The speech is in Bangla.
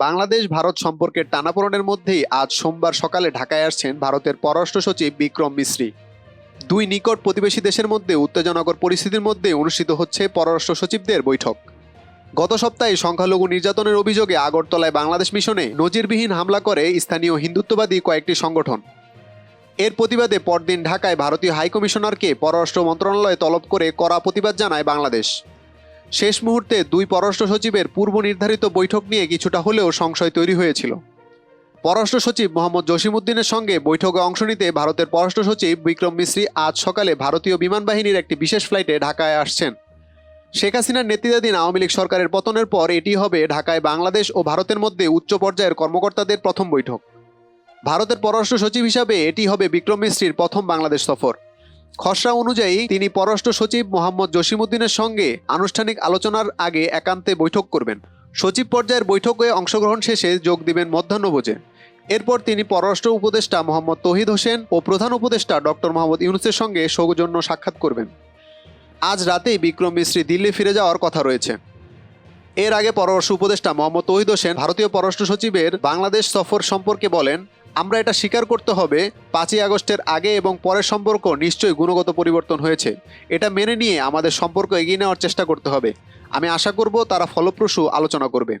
বাংলাদেশ, ভারত সম্পর্কের টানাপোড়নের মধ্যেই আজ সোমবার সকালে ঢাকায় আসছেন ভারতের পররাষ্ট্র সচিব বিক্রম মিশ্রী দুই নিকট প্রতিবেশী দেশের মধ্যে উত্তেজনাকর পরিস্থিতির মধ্যে অনুষ্ঠিত হচ্ছে পররাষ্ট্র সচিবদের বৈঠক। গত সপ্তাহে সংখ্যালঘু নির্যাতনের অভিযোগে আগরতলায় বাংলাদেশ মিশনে নজিরবিহীন হামলা করে স্থানীয় হিন্দুত্ববাদী কয়েকটি সংগঠন। এর প্রতিবাদে পরদিন ঢাকায় ভারতীয় হাইকমিশনারকে পররাষ্ট্র মন্ত্রণালয়ে তলব করে কড়া প্রতিবাদ জানায় বাংলাদেশ। শেষ মুহূর্তে দুই পররাষ্ট্র সচিবের পূর্ব নির্ধারিত বৈঠক নিয়ে কিছুটা হলেও সংশয় তৈরি হয়েছিল। পররাষ্ট্র সচিব মোহাম্মদ জসিমউদ্দিনের সঙ্গে বৈঠকে অংশ নিতে ভারতের পররাষ্ট্র সচিব বিক্রম মিশ্রি আজ সকালে ভারতীয় বিমান বাহিনীর একটি বিশেষ ফ্লাইটে ঢাকায় আসছেন। শেখ হাসিনার নেতৃত্বাধীন আওয়ামী লীগ সরকারের পতনের পর এটি হবে ঢাকায় বাংলাদেশ ও ভারতের মধ্যে উচ্চ পর্যায়ের কর্মকর্তাদের প্রথম বৈঠক। ভারতের পররাষ্ট্র সচিব হিসাবে এটি হবে বিক্রম মিশ্রির প্রথম বাংলাদেশ সফর। খসড়া অনুযায়ী তিনি পররাষ্ট্র সচিব মোহাম্মদ জসিমউদ্দিনের সঙ্গে আনুষ্ঠানিক আলোচনার আগে একান্তে বৈঠক করবেন। সচিব পর্যায়ের বৈঠকে অংশগ্রহণ শেষে যোগ দিবেন মধ্যাহ্নভোজে। এরপর তিনি পররাষ্ট্র উপদেষ্টা মোহাম্মদ তহিদ হোসেন ও প্রধান উপদেষ্টা ডক্টর মোহাম্মদ ইউনুসের সঙ্গে সৌজন্য সাক্ষাৎ করবেন। আজ রাতেই বিক্রম মিশ্রি দিল্লি ফিরে যাওয়ার কথা রয়েছে। এর আগে পররাষ্ট্র উপদেষ্টা মোহাম্মদ তহিদ হোসেন ভারতীয় পররাষ্ট্র সচিবের বাংলাদেশ সফর সম্পর্কে বলেন আমরা এটা স্বীকার করতে হবে পাঁচই আগস্টের আগে এবং পরের সম্পর্ক নিশ্চয়ই গুণগত পরিবর্তন হয়েছে। এটা মেনে নিয়ে আমাদের সম্পর্ক এগিয়ে নেওয়ার চেষ্টা করতে হবে। আমি আশা করব তারা ফলপ্রসূ আলোচনা করবে।